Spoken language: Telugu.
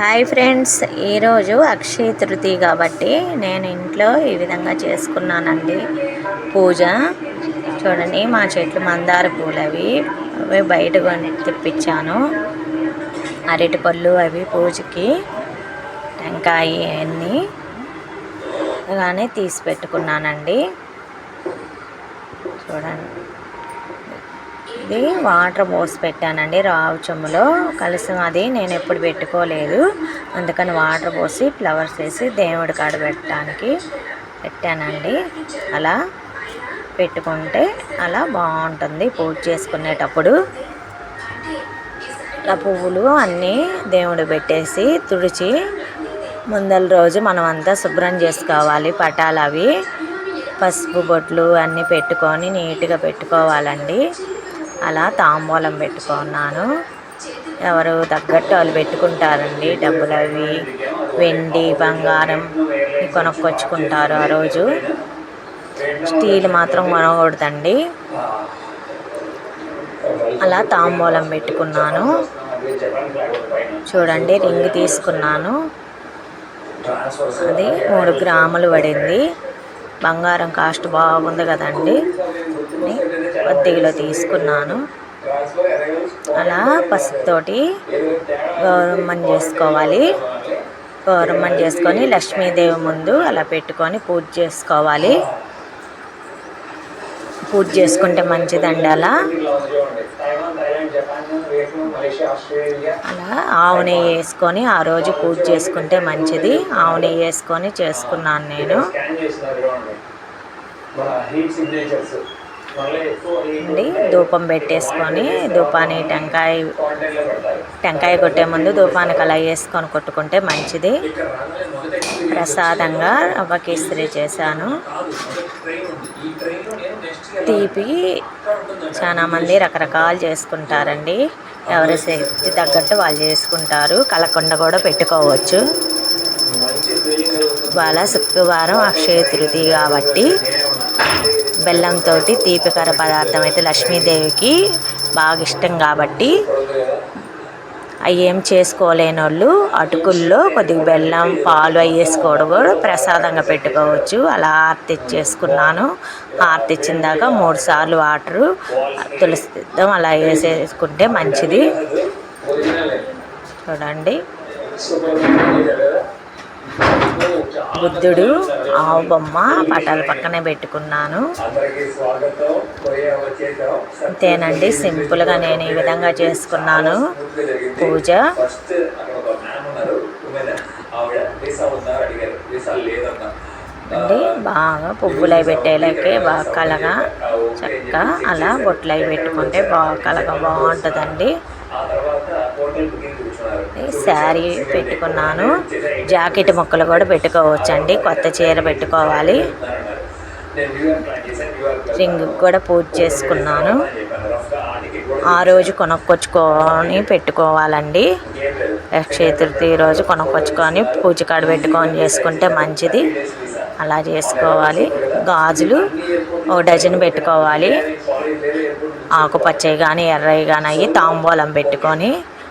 హాయ్ ఫ్రెండ్స్ ఈరోజు అక్షయ తృతీయ కాబట్టి నేను ఇంట్లో ఈ విధంగా చేసుకున్నానండి. పూజ చూడండి మా చెట్లు మందార పూలు అవి అవి బయట కొని తెప్పించాను. అరటి పళ్ళు అవి పూజకి టెంకాయ అన్నీ కానీ తీసి పెట్టుకున్నానండి. చూడండి. ఇది వాటర్ పోసి పెట్టానండి రావు చెమ్ములో కలిసి అది నేను ఎప్పుడు పెట్టుకోలేదు. అందుకని వాటర్ పోసి ఫ్లవర్స్ వేసి దేవుడి కాడ పెట్టడానికి పెట్టానండి. అలా పెట్టుకుంటే అలా బాగుంటుంది పూజ చేసుకునేటప్పుడు. ఆ పువ్వులు అన్నీ దేవుడు పెట్టేసి తుడిచి ముందల రోజు మనం అంతా శుభ్రం చేసుకోవాలి. పటాలు అవి పసుపు బొట్లు అన్నీ పెట్టుకొని నీట్గా పెట్టుకోవాలండి. అలా తాంబూలం పెట్టుకున్నాను. ఎవరు తగ్గట్టు వాళ్ళు పెట్టుకుంటారండి. డబ్బులు అవి వెండి బంగారం కొనుక్కొచ్చుకుంటారు ఆ రోజు. స్టీల్ మాత్రం కొనకూడదండి. అలా తాంబూలం పెట్టుకున్నాను. చూడండి రింగ్ తీసుకున్నాను. అది మూడు గ్రాములు పడింది. బంగారం కాస్ట్ బాగుంది కదండి. వద్దిగిలో తీసుకున్నాను. అలా పసుపుతోటి గౌరమ్మని చేసుకోవాలి. గౌరమ్మని చేసుకొని లక్ష్మీదేవి ముందు అలా పెట్టుకొని పూజ చేసుకోవాలి. పూజ చేసుకుంటే మంచిదండి అలా. అలా ఆవు నెయ్యి వేసుకొని ఆ రోజు పూజ చేసుకుంటే మంచిది. ఆవు నెయ్యి వేసుకొని చేసుకున్నాను నేను. అండి ధూపం పెట్టేసుకొని ధూపాన్ని టెంకాయ టెంకాయ కొట్టే ముందు ధూపానికి అలా వేసుకొని కొట్టుకుంటే మంచిది. ప్రసాదంగా రవ్వ చేశాను. తీపి చాలామంది రకరకాలు చేసుకుంటారండి. ఎవరి శక్తి తగ్గట్టు వాళ్ళు చేసుకుంటారు. కలకొండ కూడా పెట్టుకోవచ్చు. ఇవాళ శుక్రవారం అక్షయ తృతీయ కాబట్టి బెల్లంతో తీపికర పదార్థం అయితే లక్ష్మీదేవికి బాగా ఇష్టం కాబట్టి అవి ఏం చేసుకోలేని వాళ్ళు అటుకుల్లో కొద్దిగా బెల్లం పాలు అవి వేసుకోవడం కూడా ప్రసాదంగా పెట్టుకోవచ్చు. అలా ఆర్తి ఇచ్చేసుకున్నాను ఆర్తి ఇచ్చిన దాకా మూడు సార్లు వాటరు తులసిద్దం అలా వేసేసుకుంటే మంచిది. చూడండి. బుద్ధుడు ఆవు బొమ్మ పటాల పక్కనే పెట్టుకున్నాను. అంతేనండి సింపుల్గా నేను ఈ విధంగా చేసుకున్నాను. పూజ. అండి బాగా పువ్వులు అవి పెట్టేలాకే బాగా కలగా చక్క అలా బొట్లు అవి పెట్టుకుంటే బాగా కలగా బాగుంటుందండి. శారీ పెట్టుకున్నాను. జాకెట్ ముక్కలు కూడా పెట్టుకోవచ్చండి. కొత్త చీర పెట్టుకోవాలి. రింగ్ కూడా పూజ చేసుకున్నాను. ఆ రోజు కొనుక్కొచ్చుకొని పెట్టుకోవాలండి. చతుర్థి రోజు కొనుక్కొచ్చుకొని పూజ కాడ పెట్టుకొని చేసుకుంటే మంచిది. అలా చేసుకోవాలి. గాజులు ఒక డజన్ పెట్టుకోవాలి. ఆకుపచ్చవి కానీ ఎర్రవి కానీ అవి తాంబూలం పెట్టుకొని